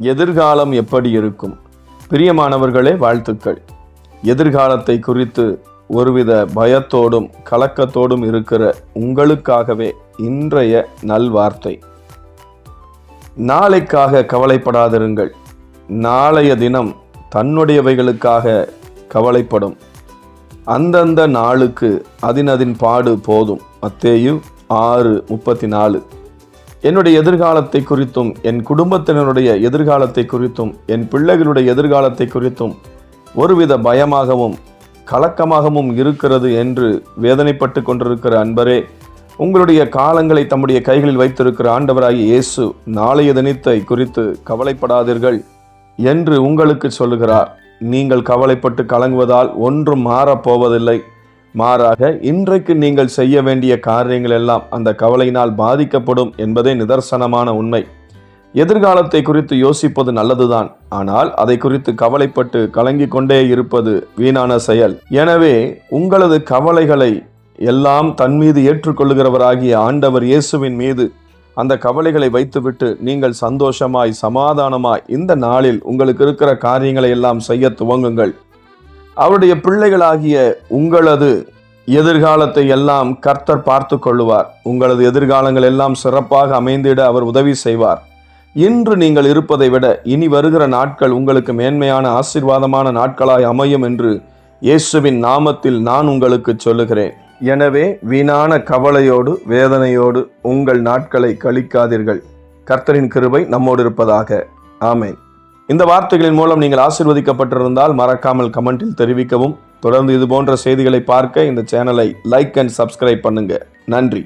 எதிர்காலம் எப்படி இருக்கும்? பிரியமானவர்களே வாழ்த்துக்கள். எதிர்காலத்தை குறித்து ஒருவித பயத்தோடும் கலக்கத்தோடும் இருக்கிற உங்களுக்காகவே இன்றைய நல்வார்த்தை. நாளைக்காக கவலைப்படாதிருங்கள். நாளைய தினம் தன்னுடையவைகளுக்காக கவலைப்படும். அந்தந்த நாளுக்கு அதினதின் பாடு போதும். மத்தேயு ஆறு முப்பத்தி நாலு என்னுடைய எதிர்காலத்தை குறித்தும் என் குடும்பத்தினருடைய எதிர்காலத்தை குறித்தும் என் பிள்ளைகளுடைய எதிர்காலத்தை குறித்தும் ஒருவித பயமாகவும் கலக்கமாகவும் இருக்கிறது என்று வேதனைப்பட்டு கொண்டிருக்கிற அன்பரே உங்களுடைய காலங்களை தம்முடைய கைகளில் வைத்திருக்கிற ஆண்டவராகிய இயேசு நாளைய தினத்தை குறித்து கவலைப்படாதீர்கள் என்று உங்களுக்கு சொல்லுகிறார். நீங்கள் கவலைப்பட்டு கலங்குவதால் ஒன்றும் மாறப்போவதில்லை மாறாக இன்றைக்கு நீங்கள் செய்ய வேண்டிய காரியங்கள் எல்லாம் அந்த கவலையினால் பாதிக்கப்படும் என்பதே நிதர்சனமான உண்மை. எதிர்காலத்தை குறித்து யோசிப்பது நல்லதுதான். ஆனால் அதை குறித்து கவலைப்பட்டு கலங்கிக் கொண்டே இருப்பது வீணான செயல். எனவே உங்களது கவலைகளை எல்லாம் தன் மீது ஏற்றுக்கொள்ளுகிறவராகிய ஆண்டவர் இயேசுவின் மீது அந்த கவலைகளை வைத்துவிட்டு நீங்கள் சந்தோஷமாய் சமாதானமாய் இந்த நாளில் உங்களுக்கு இருக்கிற காரியங்களை எல்லாம் செய்ய துவங்குங்கள். அவருடைய பிள்ளைகளாகிய உங்களது எதிர்காலத்தை எல்லாம் கர்த்தர் பார்த்து கொள்ளுவார். உங்களது எதிர்காலங்கள் எல்லாம் சிறப்பாக அமைந்திட அவர் உதவி செய்வார். இன்று நீங்கள் இருப்பதை விட இனி வருகிற நாட்கள் உங்களுக்கு மேன்மையான ஆசீர்வாதமான நாட்களாய் அமையும் என்று இயேசுவின் நாமத்தில் நான் உங்களுக்கு சொல்லுகிறேன். எனவே வீணான கவலையோடு வேதனையோடு உங்கள் நாட்களை கழிக்காதீர்கள். கர்த்தரின் கிருபை நம்மோடு இருப்பதாக. ஆமேன். இந்த வார்த்தைகளின் மூலம் நீங்கள் ஆசிர்வதிக்கப்பட்டிருந்தால் மறக்காமல் கமெண்டில் தெரிவிக்கவும். தொடர்ந்து இது போன்ற செய்திகளை பார்க்க இந்த சேனலை லைக் அண்ட் சப்ஸ்கிரைப் பண்ணுங்க. நன்றி.